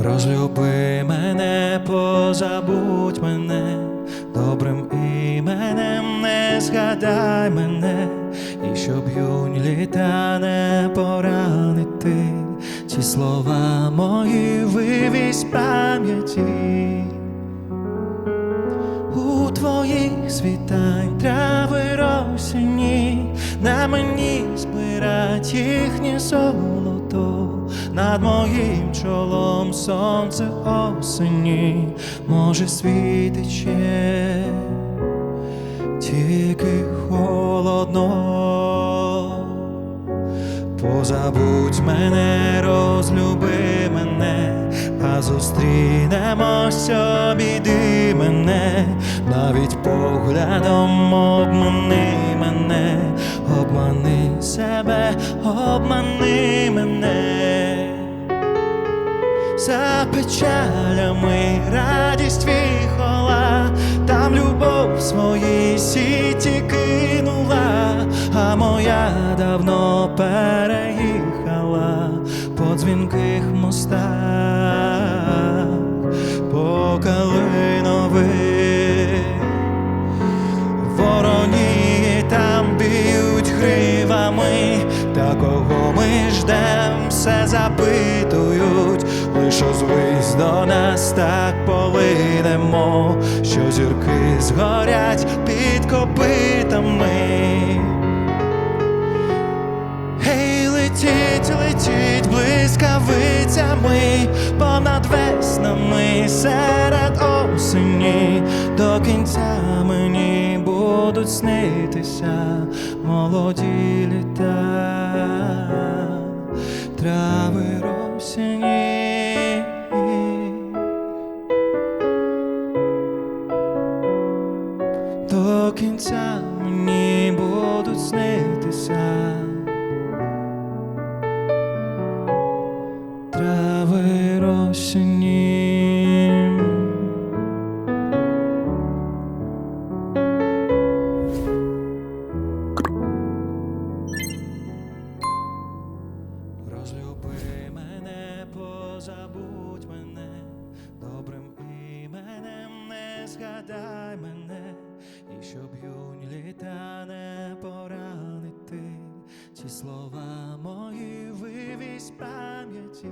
Розлюби мене, позабудь мене, добрим іменем не згадай мене, і щоб юні літа не поранити, ці слова мої вивізь пам'яті. У твоїх світань трави росені, на мені збирать їхнє золото, над моїм чолом сонце осені, може світить ще, тільки холодно. Позабудь мене, розлюби мене, а зустрінемось, обійди мене, навіть поглядом обмани мене, обмани себе, обмани мене, за печалями радість віхола, там любов свої сіті кинула, а моя давно переїхала по дзвінких мостах, по калинових Вороні там б'ють гривами, та кого ми ждем, все запитують, лиш озвись до нас так полинемо, що зірки згорять під копитами. Гей, летіть, летіть блискавицями понад веснами серед осені до кінця мені будуть снитися молоді літа, трави росені. До кінця мені будуть росені. Розлюби мене, позабудь мене, добрим іменем не згадай мене, і щоб юнь літа не поранити, ці слова мої вивізь пам'яті.